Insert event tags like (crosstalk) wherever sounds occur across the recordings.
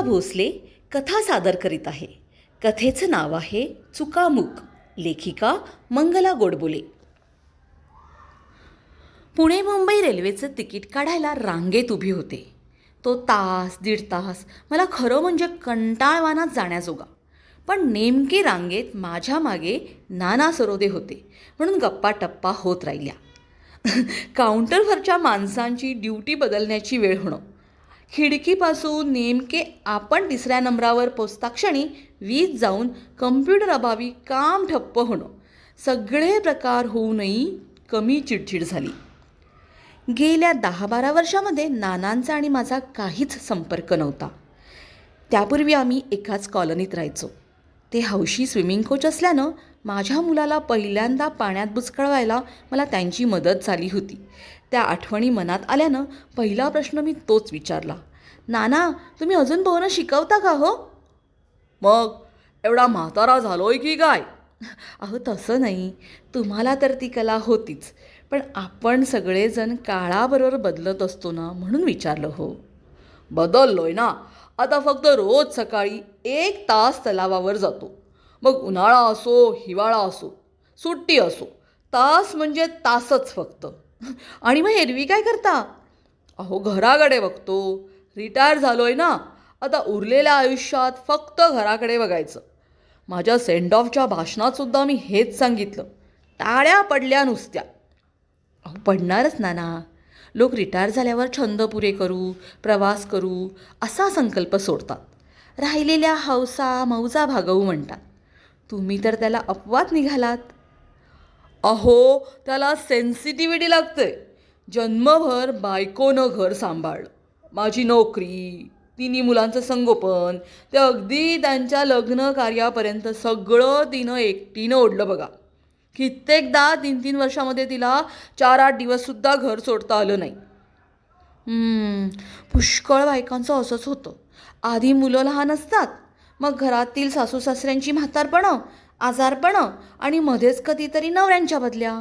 सुधा भोसले कथा सादर करीत आहे. कथेचं नाव आहे चुकामुक. लेखिका मंगला गोडबोले. पुणे मुंबई रेल्वेचं तिकीट काढायला रांगेत उभी होते. तो तास दीड तास मला खरं म्हणजे कंटाळवानात जाण्याजोगा. पण नेमके रांगेत माझ्या मागे नाना सरोदे होते म्हणून गप्पा टप्पा होत राहिल्या. (laughs) काउंटरवरच्या माणसांची ड्युटी बदलण्याची वेळ होणं. खिडकीपासून नेमके आपण तिसऱ्या नंबरावर पोचता क्षणी वीज जाऊन कम्प्युटर अभावी काम ठप्प होणं. सगळे प्रकार होऊनही कमी चिडचिड झाली. गेल्या दहा बारा वर्षामध्ये नानांचा आणि माझा काहीच संपर्क नव्हता. त्यापूर्वी आम्ही एकाच कॉलनीत राहायचो. ते हौशी स्विमिंग कोच असल्यानं माझ्या मुलाला पहिल्यांदा पाण्यात बुचकळवायला मला त्यांची मदत झाली होती. त्या आठवणी मनात आल्यानं पहिला प्रश्न मी तोच विचारला. नाना तुम्ही अजून पोहणं शिकवता का हो? मग? एवढा म्हातारा झालोय की काय? अहो तसं नाही. तुम्हाला तर ती कला होतीच. पण आपण सगळेजण काळाबरोबर बदलत असतो ना म्हणून विचारलं हो. बदललोय ना? आता फक्त रोज सकाळी एक तास तलावावर जातो. मग उन्हाळा असो हिवाळा असो सुट्टी असो तास म्हणजे तासच फक्त. आणि मग एरवी काय करता? अहो घराकडे बघतो. रिटायर झालो आहे ना आता उरलेल्या आयुष्यात फक्त घराकडे बघायचं. माझ्या सेंड ऑफच्या भाषणातसुद्धा मी हेच सांगितलं. टाळ्या पडल्या नुसत्या. अहो पडणारच ना ना लोक रिटायर झाल्यावर छंद पुरे करू प्रवास करू असा संकल्प सोडतात. राहिलेल्या हौसा मौजा भागवू म्हणतात. तुम्ही तर त्याला अपवाद निघालात. अहो त्याला सेन्सिटिव्हिटी लागते जन्मभर बायकोनं घर सांभाळलं. माझी नोकरी तिन्ही मुलांचं संगोपन ते अगदी त्यांच्या लग्न कार्यापर्यंत सगळं तिनं एकटीनं ओढलं बघा. कित्येकदा तीन तीन वर्षामध्ये तिला चार आठ दिवससुद्धा घर सोडता आलं नाही. पुष्कळ बायकांचं असंच होतं. आधी मुलं लहान असतात मग घरातील सासू सासऱ्यांची म्हातारपणं आजारपणं आणि मध्येच कधीतरी नवऱ्यांच्या बदल्या.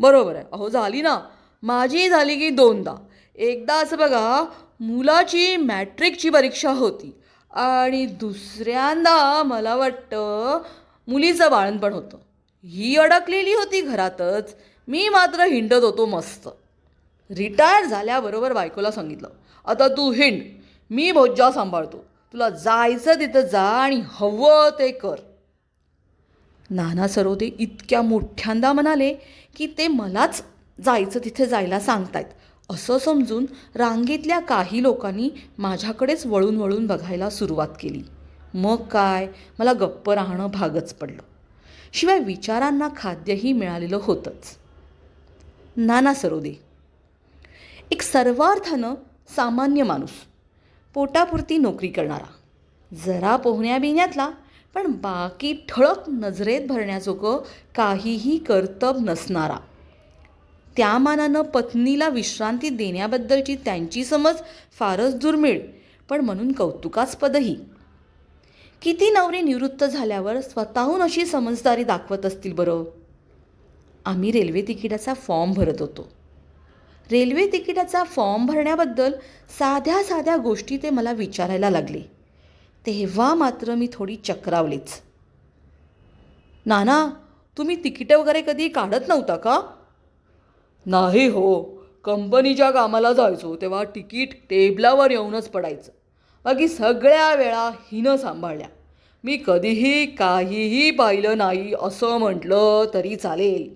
बरोबर आहे. अहो झाली ना. माझी झाली की दोनदा. एकदा असं बघा मुलाची मॅट्रिकची परीक्षा होती आणि दुसऱ्यांदा मला वाटतं मुलीचं बाळणपण होतं. ही अडकलेली होती घरातच. मी मात्र हिंडत होतो मस्त. रिटायर झाल्याबरोबर बायकोला सांगितलं आता तू हिंड मी भोज्जा सांभाळतो. तुला जायचं तिथं जा आणि हवं ते कर. नाना सरोदे इतक्या मोठ्यांदा म्हणाले की ते मलाच जायचं तिथे जायला सांगतायत. असं समजून रांगेतल्या काही लोकांनी माझ्याकडेच वळून वळून बघायला सुरुवात केली. मग काय? मला गप्प राहणं भागच पडलं. शिवाय विचारांना खाद्यही मिळालेलं होतंच. नाना सरोदे. एक सर्वार्थानं सामान्य माणूस पोटापुरती नोकरी करणारा जरा पोहण्या बिण्यातला पण बाकी ठळक नजरेत भरण्याजोगं काहीही कर्तब नसणारा. त्या मानानं पत्नीला विश्रांती देण्याबद्दलची त्यांची समज फारच दुर्मिळ पण म्हणून कौतुकास्पदही. किती नवरे निवृत्त झाल्यावर स्वतःहून अशी समजदारी दाखवत असतील बरं? आम्ही रेल्वे तिकिटाचा फॉर्म भरत होतो. रेल्वे तिकिटाचा फॉर्म भरण्याबद्दल साध्या साध्या गोष्टी ते मला विचारायला लागले. तेव्हा मात्र मी थोडी चक्रावलीच. नाना तुम्ही तिकीटं वगैरे कधी काढत नव्हता का? नाही हो. कंपनीच्या कामाला जायचो तेव्हा तिकीट टेबलावर येऊनच पडायचं. बाकी सगळ्या वेळा हिनं सांभाळल्या. मी कधीही काहीही पाहिलं नाही असं म्हटलं तरी चालेल.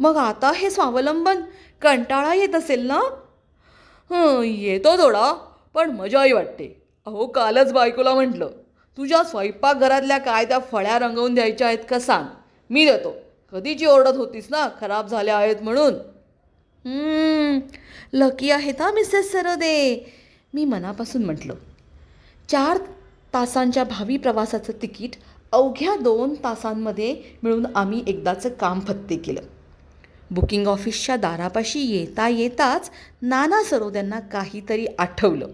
मग आता हे स्वावलंबन कंटाळा येत असेल ना? हं येतो थोडा पण मजाही वाटते. अहो कालच बायकोला म्हटलं तुझ्या स्वयंपाकघरातल्या काय त्या फळ्या रंगवून द्यायच्या आहेत का सांग? मी देतो. कधीची ओरडत होतीस ना? खराब झाल्या आहेत म्हणून. लकी आहेत हा मिसेस सरोदे. मी मनापासून म्हटलं चार तासांच्या भावी प्रवासाचं तिकीट अवघ्या दोन तासांमध्ये मिळून आम्ही एकदाचं काम फत्ते केलं. बुकिंग ऑफिसच्या दारापाशी येता येताच नाना सरोद्यांना काहीतरी आठवलं.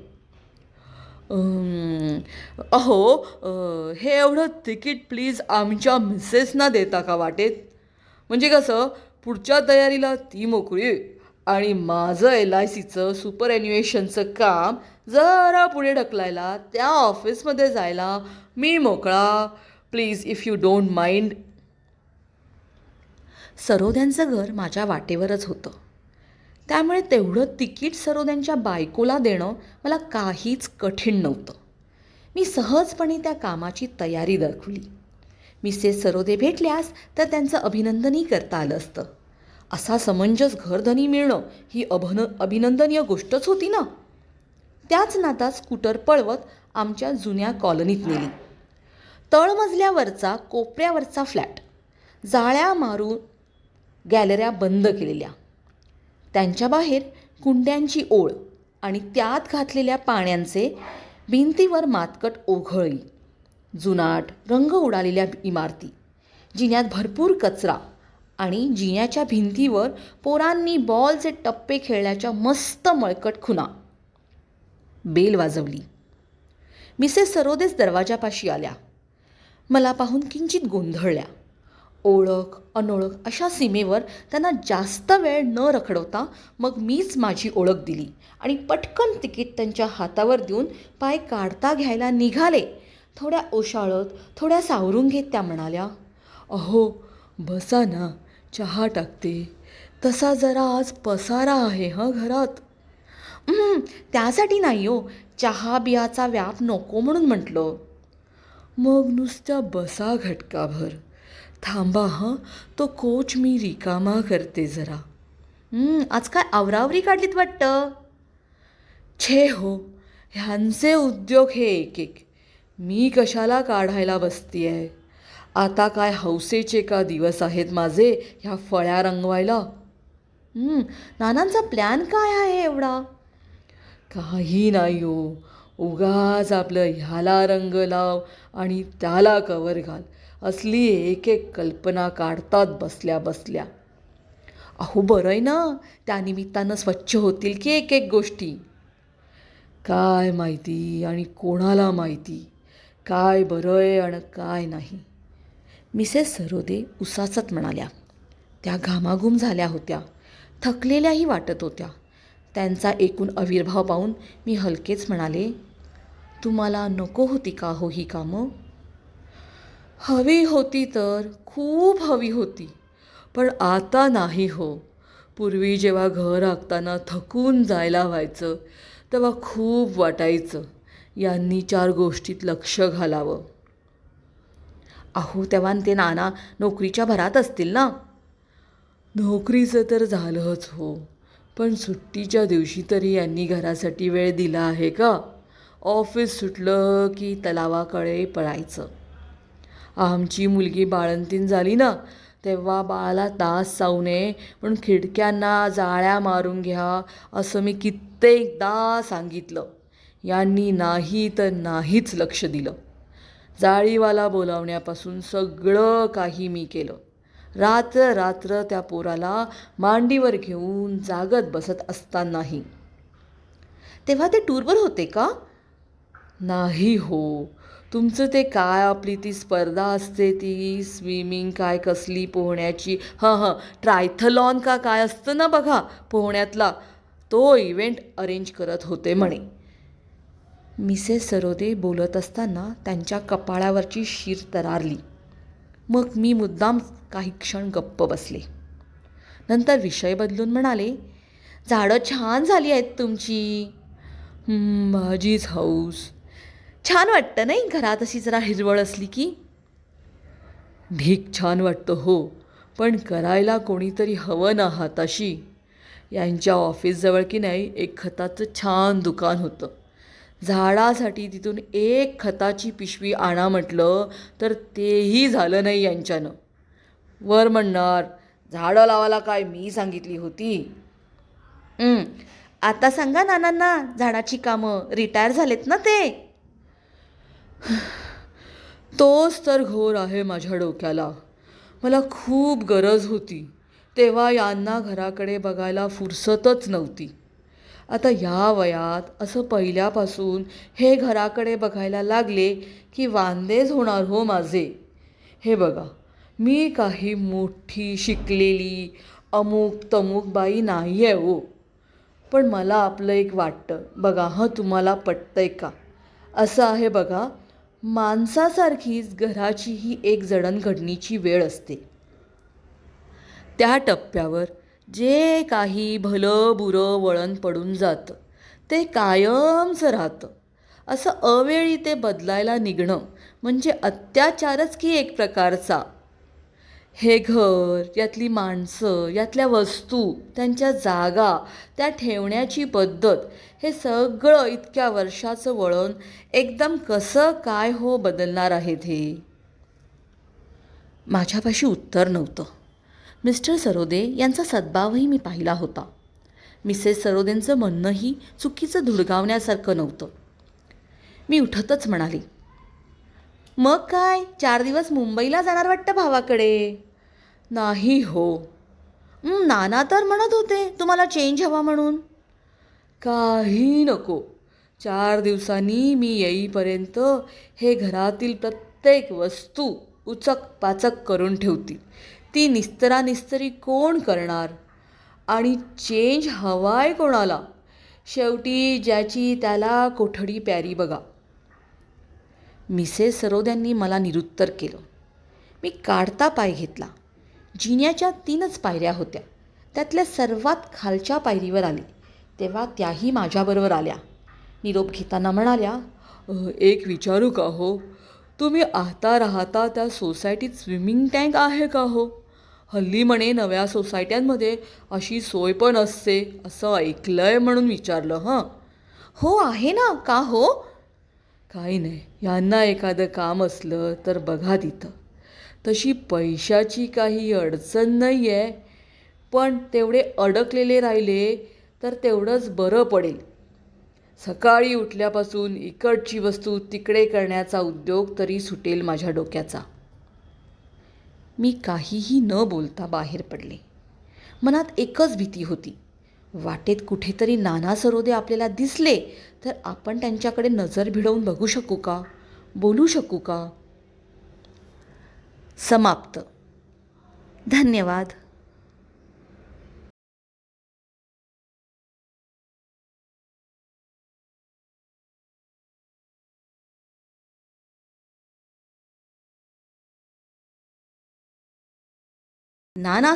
अहो हे एवढं तिकीट प्लीज आमच्या मिसेसना देता का वाटेत? म्हणजे कसं पुढच्या तयारीला ती मोकळी आणि माझं एल आय सीचं सुपर ॲन्युएशनचं काम जरा पुढे ढकलायला त्या ऑफिसमध्ये जायला मी मोकळा. Please if you don't mind सरोद्यांचं घर माझ्या वाटेवरच होतं. त्यामुळे तेवढं तिकीट सरोद्यांच्या बायकोला देणं मला काहीच कठीण नव्हतं. मी सहजपणे त्या कामाची तयारी दाखवली. मिसेस सरोदे भेटल्यास तर त्यांचं अभिनंदनही करता आलं असतं. असा समंजस घरधनी मिळणं ही अभन अभिनंदनीय गोष्टच होती ना? त्याच नाता स्कूटर पळवत आमच्या जुन्या कॉलनीत नेली. तळमजल्यावरचा कोपऱ्यावरचा फ्लॅट. जाळ्या मारून गॅलऱ्या बंद केलेल्या. त्यांच्या बाहेर कुंड्यांची ओळ आणि त्यात घातलेल्या पाण्यांचे भिंतीवर मातकट ओघळी जुनाट रंग उडालेल्या इमारती जिन्यात भरपूर कचरा आणि जिन्याच्या भिंतीवर पोरांनी बॉलचे टप्पे खेळण्याच्या मस्त मळकट खुना बेल वाजवली. मिसेस सरोदेस दरवाजापाशी आल्या. मला पाहून किंचित गोंधळल्या. ओळख अनोळख अशा सीमेवर त्यांना जास्त वेळ न रखडवता मग मीच माझी ओळख दिली आणि पटकन तिकीट त्यांच्या हातावर देऊन पाय काढता घ्यायला निघाले. थोड्या ओशाळत थोड्या सावरून घेत त्या म्हणाल्या अहो बसा ना. चहा टाकते. तसा जरा आज पसारा आहे हं घरात? त्यासाठी नाही हो चहा बियाचा व्याप नको म्हणून म्हटलं. मग नुसत्या बसा घटकाभर. थांबा हं तो कोच मी रिकामा करते जरा. आज काय आवरावरी काढलीत वाटतं? छे हो ह्यांचे उद्योग हे एक एक मी कशाला काढायला बसती आहे आता काय हौसेचे का दिवस आहेत माझे? ह्या फळ्या रंगवायला. नानांचा प्लॅन काय आहे एवढा? काही नाही हो. उगाच आपलं ह्याला रंग लाव आणि त्याला कवर घाल. असली एक एक कल्पना काढतात बसल्या बसल्या. अहो बरं आहे ना त्यानिमित्तानं स्वच्छ होतील की एक एक गोष्टी? काय माहिती आणि कोणाला माहिती? काय बरं आहे आणि काय नाही? मिसेस सरोदे उसासत म्हणाल्या. त्या घामाघूम झाल्या होत्या. थकलेल्याही वाटत होत्या. त्यांचा एकूण आविर्भाव पाहून मी हलकेच म्हणाले तुम्हाला नको होती का हो ही कामं? हवी होती तर खूप हवी होती पण आता नाही हो. पूर्वी जेव्हा घर आखताना थकून जायला व्हायचं तेव्हा खूप वाटायचं. यांनी चार गोष्टीत लक्ष घालावं. अहो तेव्हा ते नाना नोकरीच्या भरात असतील ना? नोकरीचं तर झालंच हो पण सुट्टीच्या दिवशी तरी यांनी घरासाठी वेळ दिला आहे का? ऑफिस सुटलं की तलावाकडे पळायचं. आमची मुलगी बाळंतीन झाली ना तेव्हा बाळाला तास जाऊ नये म्हणून खिडक्यांना जाळ्या मारून घ्या असं मी कित्येकदा सांगितलं. यांनी नाही तर नाहीच लक्ष दिलं. जाळीवाला बोलावण्यापासून सगळं काही मी केलं. रात्र रात्र त्या पोराला मांडीवर घेऊन जागत बसत असतानाही. तेव्हा ते टूरवर होते का? नाही हो. तुमचं ते काय आपली ती स्पर्धा असते ती? स्विमिंग काय कसली? पोहण्याची? हां हां. ट्रायथलॉन का काय असतं ना बघा? पोहण्यातला. तो इव्हेंट अरेंज करत होते म्हणे. मिसेस सरोदे बोलत असताना त्यांच्या कपाळावरची शीर तरारली. मग मी मुद्दाम काही क्षण गप्प बसले. नंतर विषय बदलून म्हणाले झाडं छान झाली आहेत तुमची. माझीच हौस. छान वाटतं नाही घरात अशी जरा हिरवळ असली की? ढीक छान वाटतं हो पण करायला कोणीतरी हवं ना हाताशी. यांच्या ऑफिसजवळ की नाही एक खताचं छान दुकान होतं. झाडासाठी तिथून एक खताची पिशवी आणा म्हटलं तर तेही झालं नाही यांच्यानं. वर म्हणणार झाडं लावायला काय मी सांगितली होती? आता सांगा नानांना झाडाची कामं. रिटायर झालेत ना ते? (sighs) तोच तर घोर आहे माझ्या डोक्याला. मला खूप गरज होती. तेव्हा यांना घराकडे बघायला फुरसतच नव्हती. आता ह्या वयात असं पहिल्यापासून हे घराकडे बघायला लागले की वांदेच होणार हो माझे. हे बघा मी काही मोठी शिकलेली अमुक तमुक बाई नाही आहे हो. पण मला आपलं एक वाटतं बघा हं तुम्हाला पटतंय का? असं आहे बघा माणसासारखीच घराची ही एक जडणघडणीची वेळ असते. त्या टप्प्यावर जे काही भलं बुरं वळण पडून जातं ते कायमचं राहतं. असं अवेळी ते बदलायला निघणं म्हणजे अत्याचारच की एक प्रकारचा? हे घर यातली माणसं यातल्या वस्तू त्यांच्या जागा त्या ठेवण्याची पद्धत हे सगळं इतक्या वर्षाचं वळण एकदम कसं काय हो बदलणार आहेत हे? माझ्यापाशी उत्तर नव्हतं. मिस्टर सरोदे यांचा सद्भावही मी पाहिला होता. मिसेस सरोदेंचं म्हणणंही चुकीचं धुडगावण्यासारखं नव्हतं. मी उठतच म्हणाली मग काय? चार दिवस मुंबईला जाणार वाटतं भावाकडे? नाही हो. नाना तर म्हणत होते तुम्हाला चेंज हवा म्हणून. काही नको. चार दिवसांनी मी येईपर्यंत हे घरातील प्रत्येक वस्तू उचक पाचक करून ठेवतील. ती निस्तरा निस्तरी कोण करणार? आणि चेंज हवाय कोणाला? शेवटी ज्याची त्याला कोठडी प्यारी बघा. मिसेस सरोद्यांनी मला निरुत्तर केलं. मी काढता पाय घेतला. जिन्याच्या तीनच पायऱ्या होत्या. त्यातल्या सर्वात खालच्या पायरीवर आली. तेव्हा त्याही माझ्याबरोबर आल्या. निरोप घेताना म्हणाल्या एक विचारू का हो? तुम्ही आता राहता त्या सोसायटीत स्विमिंग टँक आहे का हो? हल्ली म्हणे नव्या सोसायट्यांमध्ये अशी सोय पण असते असं ऐकलं आहे म्हणून विचारलं हं. हो आहे ना का हो? काही नाही यांना एखादं काम असलं तर बघा तिथं. तशी पैशाची काही अडचण नाही आहे पण तेवढे अडकलेले राहिले तर तेवढंच बरं पडेल. सकाळी उठल्यापासून इकडची वस्तू तिकडे करण्याचा उद्योग तरी सुटेल माझ्या डोक्याचा. मी काहीही न बोलता बाहेर पडले. मनात एकच भीती होती. वाटेत कुठेतरी नाना सरोदे आपल्याला दिसले तर आपण त्यांच्याकडे नजर भिडवून बघू शकू का? बोलू शकू का? समाप्त. धन्यवाद. नाना